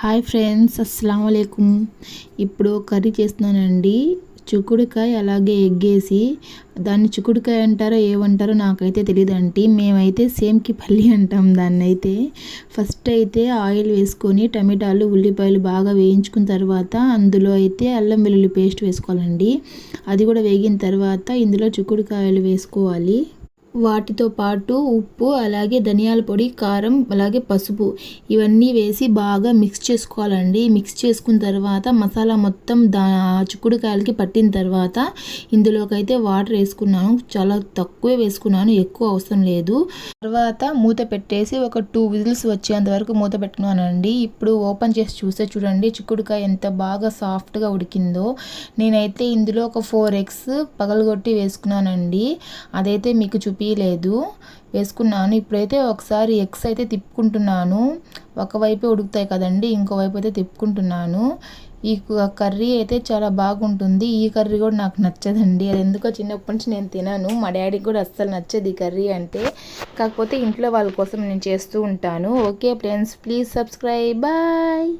Hi friends అస్సలం అయికం ఇప్పుడు కర్రీ చేస్తున్నానండి. చిక్కుడుకాయ అలాగే ఎగ్గేసి దాన్ని చిక్కుడుకాయ అంటారో ఏమంటారో నాకైతే తెలియదండి మేమైతే సేమ్కి పల్లి అంటాం దాన్ని అయితే ఫస్ట్ అయితే ఆయిల్ వేసుకొని టమాటాలు ఉల్లిపాయలు బాగా వేయించుకున్న తర్వాత అందులో అయితే అల్లం వెల్లుల్లి పేస్ట్ వేసుకోవాలండి. అది కూడా వేగిన తర్వాత ఇందులో చిక్కుడుకాయలు వేసుకోవాలి. వాటితో పాటు ఉప్పు అలాగే ధనియాల పొడి కారం అలాగే పసుపు ఇవన్నీ వేసి బాగా మిక్స్ చేసుకోవాలండి. మిక్స్ చేసుకున్న తర్వాత మసాలా మొత్తం దా చిక్కుడుకాయలకి పట్టిన తర్వాత ఇందులోకైతే వాటర్ వేసుకున్నాను. చాలా తక్కువే వేసుకున్నాను ఎక్కువ అవసరం లేదు. తర్వాత మూత పెట్టేసి ఒక టూ విజిల్స్ వచ్చేంత వరకు మూత పెట్టుకున్నానండి. ఇప్పుడు ఓపెన్ చేసి చూస్తే చూడండి చిక్కుడుకాయ ఎంత బాగా సాఫ్ట్గా ఉడికిందో. నేనైతే ఇందులో ఒక ఫోర్ ఎగ్స్ పగలగొట్టి వేసుకున్నానండి. అదైతే మీకు చూపి చూపించలేదు వేసుకున్నాను. ఇప్పుడైతే ఒకసారి ఎగ్స్ అయితే తిప్పుకుంటున్నాను. ఒకవైపే ఉడుకుతాయి కదండి. ఇంకోవైపు అయితే తిప్పుకుంటున్నాను. ఈ కర్రీ అయితే చాలా బాగుంటుంది. ఈ కర్రీ కూడా నాకు నచ్చదండి. అది ఎందుకో చిన్నప్పటి నుంచి నేను తినను. మా డాడీకి కూడా అస్సలు నచ్చదు ఈ కర్రీ అంటే. కాకపోతే ఇంట్లో వాళ్ళ కోసం నేను చేస్తూ ఉంటాను. Okay friends. Please subscribe. Bye.